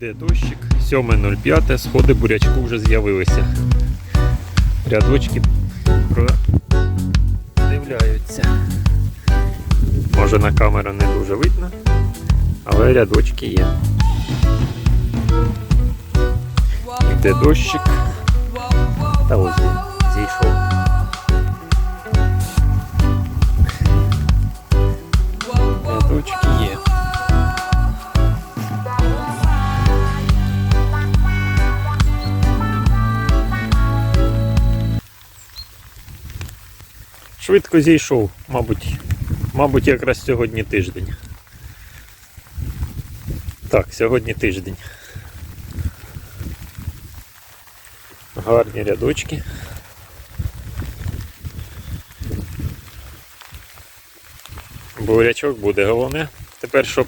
Йде дощик, 7.05, сходи бурячку вже з'явилися. Рядочки продивляються. Може на камеру не дуже видно, але рядочки є. Йде дощик. Та ось зійшов. Швидко зійшов, мабуть, мабуть, якраз сьогодні тиждень. Так, сьогодні тиждень. Гарні рядочки. Бурячок буде головне. Тепер, щоб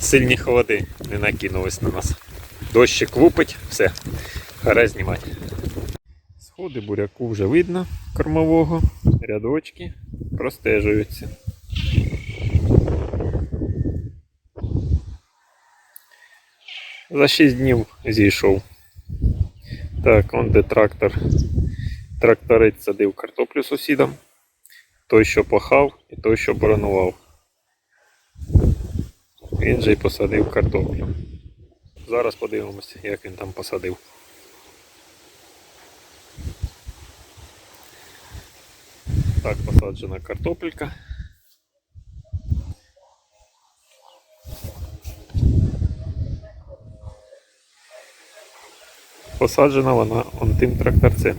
сильні холоди не накинулись на нас. Дощик лупить, все, гора знімати. Сходи буряку вже видно кормового, рядочки простежуються. За 6 днів зійшов. Так, он де трактор. Тракторець садив картоплю сусідам. Той, що пахав, і той, що боронував. Він же й посадив картоплю. Зараз подивимося, як він там посадив. Так посаджена картопелька. Посаджена вона он тим тракторцем.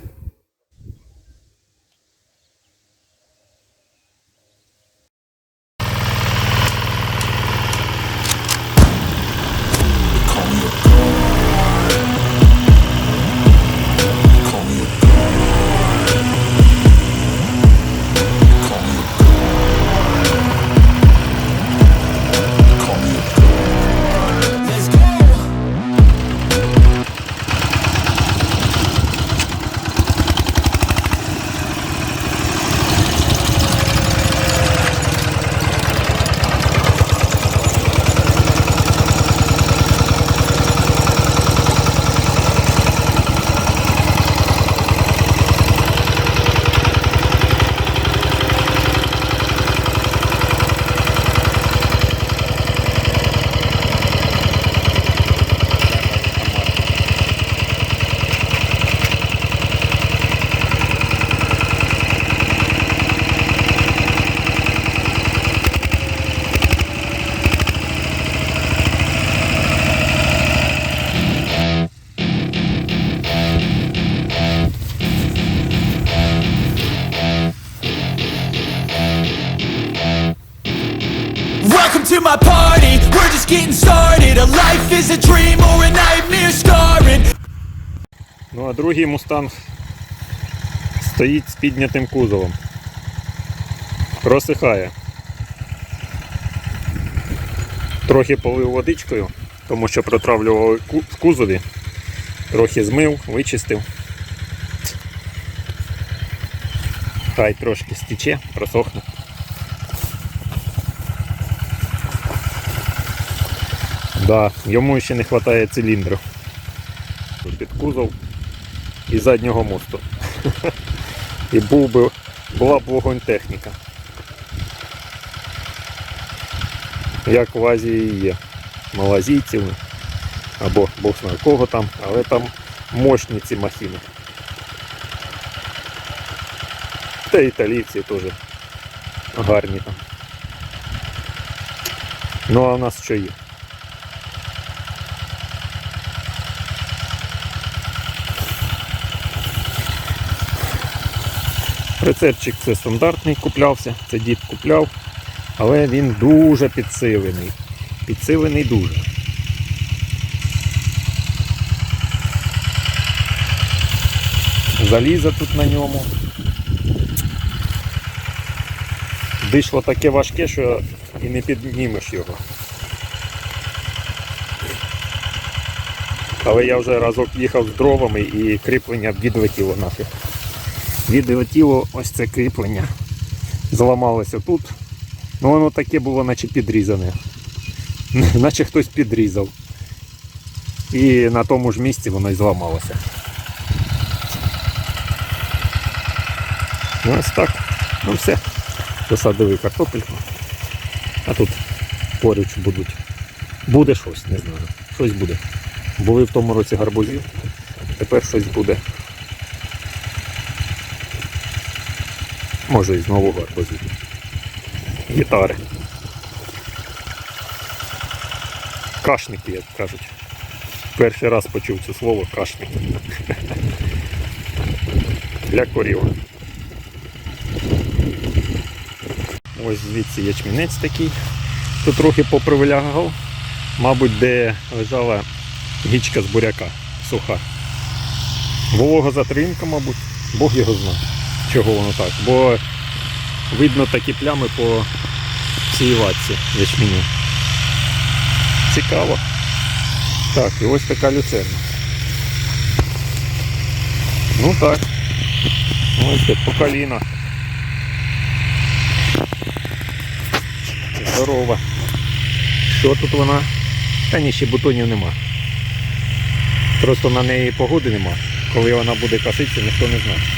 My party. We're just getting started. A life is a dream or a nightmare scarring. Ну а другий мустанг стоїть з піднятим кузовом. Просихає. Трохи полив водичкою, тому що протравлювали ку- в кузові. Трохи змив, вичистив. Хай трошки стіче, просохне. Да, йому ще не вистачає циліндру. Під кузов і заднього мосту. І був би, була б вогонь техніка. Як в Азії є. Малазійців або бог знає кого там, але там мощні ці махіни. Та італійці теж гарні там. Ну а в нас що є? Прицепчик це стандартний куплявся, це дід купляв, але він дуже підсилений. Підсилений дуже. Заліза тут на ньому. Дишло таке важке, що і не піднімеш його. Але я вже разок їхав з дровами і кріплення відлетіло нафіг. Відлетіло ось це кріплення. Зламалося тут. Ну воно таке було наче підрізане. Наче хтось підрізав. І на тому ж місці воно і зламалося. Ну, ось так. Ну все. Посадили картопельку. А тут поруч будуть. Буде щось, не знаю. Щось буде. Були в тому році гарбузів, тепер щось буде. Може і знову гарбузів. Гітари. Кашники, як кажуть. Перший раз почув це слово кашник. Для корів. Ось звідси ячмінець такий. Тут трохи попривлягав. Мабуть, де лежала гічка з буряка суха. Волога затримка, мабуть. Бог його знає, чого воно так. Бо видно такі плями по всій ватці ячменю. Цікаво. Так, і ось така люцерна. Ну так. Ось по коліна. Здорова. Що тут вона? Та ні, ще бутонів нема. Просто на неї погоди нема. Коли вона буде коситися, ніхто не знає.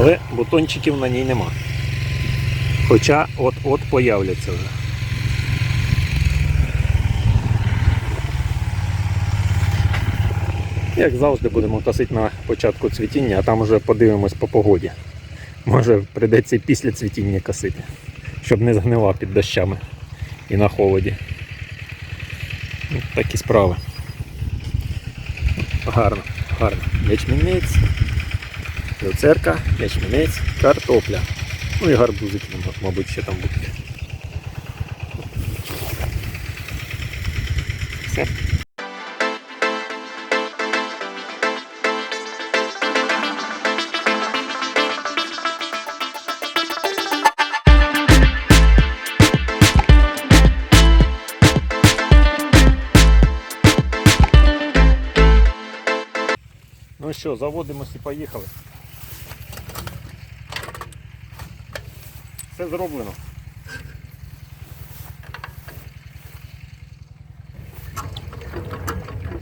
Але бутончиків на ній нема. Хоча от-от появляться вже. Як завжди будемо косити на початку цвітіння, а там вже подивимось по погоді. Може прийдеться і після цвітіння косити, щоб не згнила під дощами і на холоді. Такі справи. Гарно, гарно. Ячмінець, люцерка, ячмінець, картопля. Ну і гарбузики, мабуть, ще там будуть. Все. Ну що, заводимось і поїхали. Все зроблено.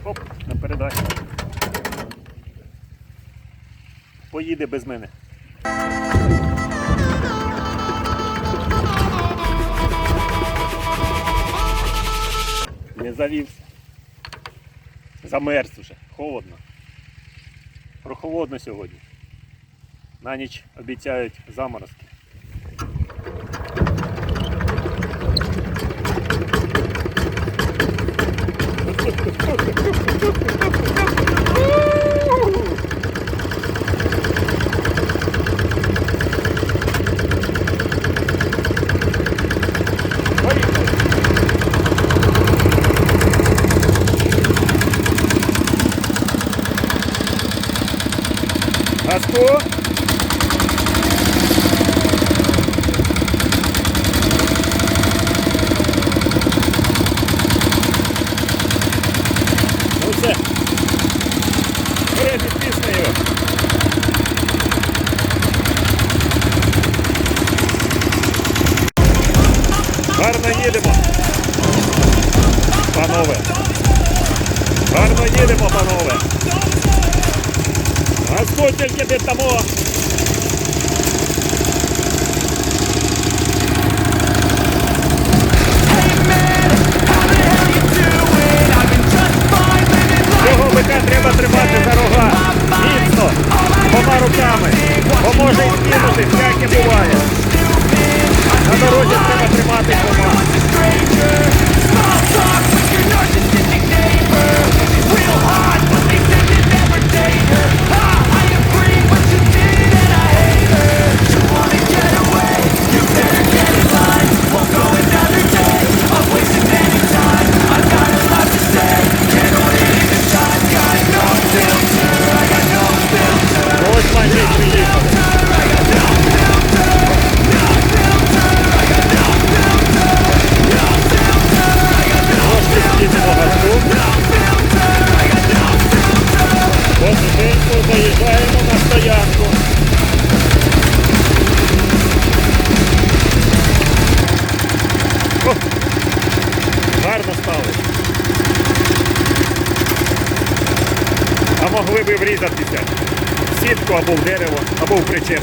Оп, на передачі. Поїде без мене. Не завівся. Замерз уже, холодно. Прохолодно сьогодні. На ніч обіцяють заморозки. все. Вперед із піснею. Гарно їдемо. Панове. Гарно їдемо, панове. Газку тільки піддамо. Цього Треба тримати за рога. Міцно, двома руками. Бо може і скинути, всяке буває. На дорозі треба тримати двома. Врізатися в сітку або в дерево, або в причеп.